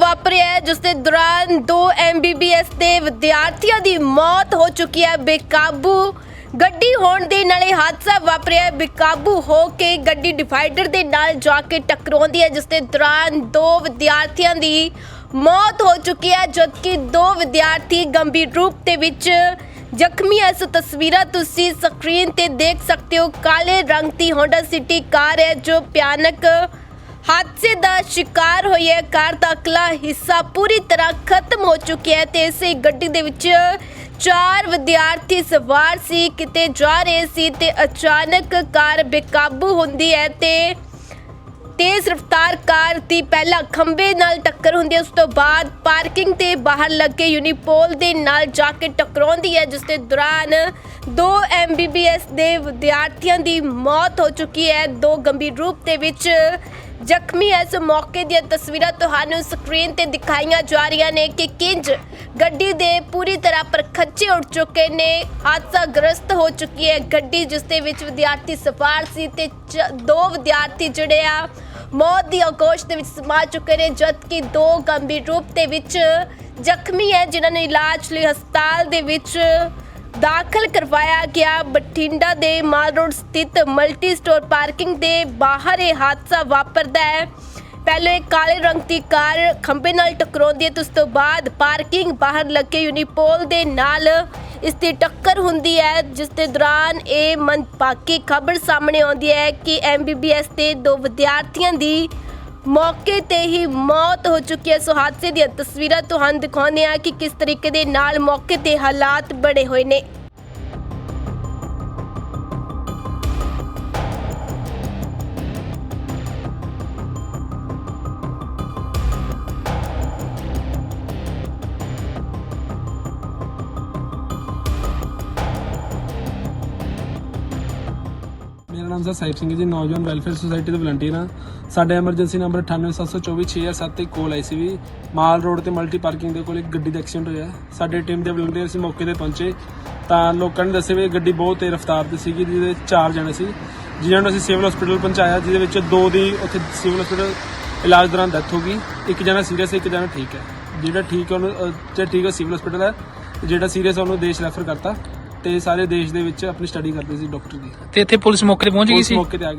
ਵਾਪਰਿਆ ਹੈ, ਜਿਸ ਦੇ ਦੌਰਾਨ ਦੋ ਐਮਬੀਬੀਐਸ ਦੇ ਵਿਦਿਆਰਥੀਆਂ ਦੀ ਮੌਤ ਹੋ ਚੁੱਕੀ ਹੈ। ਬੇਕਾਬੂ ਗੱਡੀ ਹੋਣ ਦੇ ਨਾਲੇ ਹਾਦਸਾ ਵਾਪਰਿਆ ਹੈ। ਬੇਕਾਬੂ ਹੋ ਕੇ ਗੱਡੀ ਡਿਵਾਈਡਰ ਦੇ ਨਾਲ ਜਾ ਕੇ ਟਕਰਾਉਂਦੀ ਹੈ ਜਿਸ ਦੇ ਦੌਰਾਨ ਦੋ ਵਿਦਿਆਰਥੀਆਂ ਦੀ ਮੌਤ ਹੋ ਚੁੱਕੀ ਹੈ ਜਦਕਿ ਦੋ ਵਿਦਿਆਰਥੀ ਗੰਭੀਰ ਰੂਪ ਦੇ ਵਿੱਚ ਜ਼ਖਮੀ ਹੈ। ਸੋ ਤਸਵੀਰਾਂ ਤੁਸੀਂ ਸਕਰੀਨ ਤੇ ਦੇਖ ਸਕਦੇ ਹੋ। ਕਾਲੇ ਰੰਗ ਦੀ ਹੋਂਡਾ ਸਿਟੀ ਕਾਰ ਹੈ ਜੋ ਭਿਆਨਕ ਹਾਦਸੇ ਦਾ ਸ਼ਿਕਾਰ ਹੋਈ ਹੈ। ਕਾਰ ਦਾ ਅਗਲਾ ਹਿੱਸਾ ਪੂਰੀ ਤਰ੍ਹਾਂ ਖਤਮ ਹੋ ਚੁੱਕਿਆ ਹੈ ਤੇ ਇਸੇ ਗੱਡੀ ਦੇ ਵਿੱਚ ਚਾਰ ਵਿਦਿਆਰਥੀ ਸਵਾਰ ਸੀ, ਕਿਤੇ ਜਾ ਰਹੇ ਸੀ ਤੇ ਅਚਾਨਕ ਕਾਰ ਬੇਕਾਬੂ ਹੁੰਦੀ ਹੈ ਤੇ ਤੇਜ਼ ਰਫ਼ਤਾਰ ਕਾਰ ਦੀ ਪਹਿਲਾਂ ਖੰਭੇ ਨਾਲ ਟੱਕਰ ਹੁੰਦੀ ਹੈ। ਉਸ ਤੋਂ ਬਾਅਦ ਪਾਰਕਿੰਗ ਤੇ ਬਾਹਰ ਲੱਗੇ ਯੂਨੀਪੋਲ ਦੇ ਨਾਲ ਜਾ ਕੇ ਟਕਰਾਉਂਦੀ ਹੈ, ਜਿਸ ਦੇ ਦੌਰਾਨ ਦੋ ਐਮਬੀਬੀਐਸ ਦੇ ਵਿਦਿਆਰਥੀਆਂ ਦੀ ਮੌਤ ਹੋ ਚੁੱਕੀ ਹੈ। ਦੋ ਗੰਭੀਰ ਰੂਪ ਦੇ ਵਿੱਚ ਜ਼ਖਮੀ ਇਸ ਮੌਕੇ ਦੀਆਂ ਤਸਵੀਰਾਂ ਤੁਹਾਨੂੰ ਸਕਰੀਨ ਤੇ ਦਿਖਾਈਆਂ ਜਾ ਰਹੀਆਂ ਨੇ ਕਿ ਕਿੰਜ ਗੱਡੀ ਦੇ ਪੂਰੀ ਤਰ੍ਹਾਂ ਪਰਖੱਚੇ ਉੱਡ ਚੁੱਕੇ ਨੇ। ਹਾਦਸਾ ਗ੍ਰਸਤ ਹੋ ਚੁੱਕੀ ਹੈ ਗੱਡੀ, ਜਿਸ ਦੇ ਵਿੱਚ ਵਿਦਿਆਰਥੀ ਸਵਾਰ ਸੀ ਤੇ ਚ- ਦੋ ਵਿਦਿਆਰਥੀ ਜਿਹੜੇ ਆ, ਮੌਤ ਦੀ ਅਗੋਸ਼ ਦੇ ਵਿੱਚ ਸਮਾ ਚੁੱਕੇ ਨੇ, ਜਦਕਿ ਦੋ ਗੰਭੀਰ ਰੂਪ ਦੇ ਵਿੱਚ ਜ਼ਖਮੀ ਹੈ, ਜਿਨ੍ਹਾਂ ਨੇ ਇਲਾਜ ਲਈ ਹਸਪਤਾਲ ਦੇ ਵਿੱਚ ਦਾਖਲ ਕਰਵਾਇਆ ਗਿਆ। ਬਠਿੰਡਾ ਦੇ ਮਾਲ ਰੋਡ ਸਥਿਤ ਮਲਟੀ ਸਟੋਰ ਪਾਰਕਿੰਗ ਦੇ ਬਾਹਰ ਇਹ ਹਾਦਸਾ ਵਾਪਰਦਾ ਹੈ। ਪਹਿਲੇ ਕਾਲੇ ਰੰਗ ਦੀ ਕਾਰ ਖੰਭੇ ਨਾਲ ਟਕਰਾਉਂਦੀ ਹੈ ਤੇ ਉਸ ਤੋਂ ਬਾਅਦ ਪਾਰਕਿੰਗ ਬਾਹਰ ਲੱਗੇ ਯੂਨੀਪੋਲ ਦੇ ਨਾਲ ਇਸ ਦੀ ਟੱਕਰ ਹੁੰਦੀ ਹੈ, ਜਿਸ ਦੇ ਦੌਰਾਨ ਇਹ ਮੰਦਭਾਗੀ ਖਬਰ ਸਾਹਮਣੇ ਆਉਂਦੀ ਹੈ ਕਿ ਐਮਬੀਬੀਐਸ ਦੇ ਦੋ ਵਿਦਿਆਰਥੀਆਂ ਦੀ ਮੌਕੇ ਤੇ ਹੀ ਮੌਤ ਹੋ ਚੁੱਕੀ ਹੈ। ਸੋ ਹਾਦਸੇ ਦੀਆਂ ਤਸਵੀਰਾਂ ਤੁਹਾਨੂੰ ਦਿਖਾਉਂਦੇ ਆ ਕਿ ਕਿਸ ਤਰੀਕੇ ਦੇ ਨਾਲ ਮੌਕੇ ਤੇ ਹਾਲਾਤ ਬਣੇ ਹੋਏ ਨੇ। ਨਾਮ ਸਰ ਸਾਹਿਬ ਸਿੰਘ ਜੀ, ਨੌਜਵਾਨ ਵੈਲਫੇਅਰ ਸੁਸਾਇਟੀ ਦੇ ਵਲੰਟੀਅਰ ਹਾਂ। ਸਾਡੇ ਐਮਰਜੈਂਸੀ ਨੰਬਰ 9872246607 ਤੇ ਕੋਲ ਆਈ ਸੀ ਵੀ ਮਾਲ ਰੋਡ ਤੇ ਮਲਟੀ ਪਾਰਕਿੰਗ ਦੇ ਕੋਲ ਇੱਕ ਗੱਡੀ ਦਾ ਐਕਸੀਡੈਂਟ ਹੋਇਆ। ਸਾਡੀ ਟੀਮ ਦੇ ਵਲੰਟੀਅਰ ਸੀ ਮੌਕੇ ਤੇ ਪਹੁੰਚੇ। ਤਾਂ ਲੋਕਾਂ ਨੇ ਦੱਸਿਆ ਵੀ ਇਹ ਗੱਡੀ ਬਹੁਤ ਤੇਜ਼ ਰਫ਼ਤਾਰ ਤੇ ਸੀਗੀ, ਜਿਹਦੇ ਚਾਰ ਜਣੇ ਸੀ। ਜਿਨ੍ਹਾਂ ਨੂੰ ਅਸੀਂ ਸਿਵਲ ਹਸਪੀਟਲ ਪਹੁੰਚਾਇਆ, ਜਿਹਦੇ ਵਿੱਚ ਦੋ ਦੀ ਉੱਥੇ ਸਿਵਲ ਹਸਪੀਟਲ ਇਲਾਜ ਦੌਰਾਨ ਡੈਥ ਹੋ ਗਈ। ਇੱਕ ਜਣਾ ਸੀਰੀਅਸ ਹੈ, ਇੱਕ ਜਣਾ ਠੀਕ ਹੈ। ਜਿਹੜਾ ਠੀਕ ਹੈ ਉਹਨੂੰ ਜਿਹੜਾ ਠੀਕ ਹੈ ਸਿਵਲ ਹਸਪੀਟਲ ਹੈ। ਜਿਹੜਾ ਸੀਰੀਅਸ ਹੈ ਉਹਨੂੰ ਦੇਸ਼ ਰੈਫਰ ਕਰਤਾ। ਤੇ ਸਾਰੇ ਦੇਸ਼ ਦੇ ਵਿੱਚ ਆਪਣੀ ਸਟੱਡੀ ਕਰਦੇ ਸੀ ਡਾਕਟਰ ਦੀ। ਤੇ ਇੱਥੇ ਪੁਲਿਸ ਮੌਕੇ ਤੇ ਪਹੁੰਚ ਗਈ ਪੁਲਿਸ ਸੀ? ਮੌਕੇ ਤੇ ਆ ਗਈ।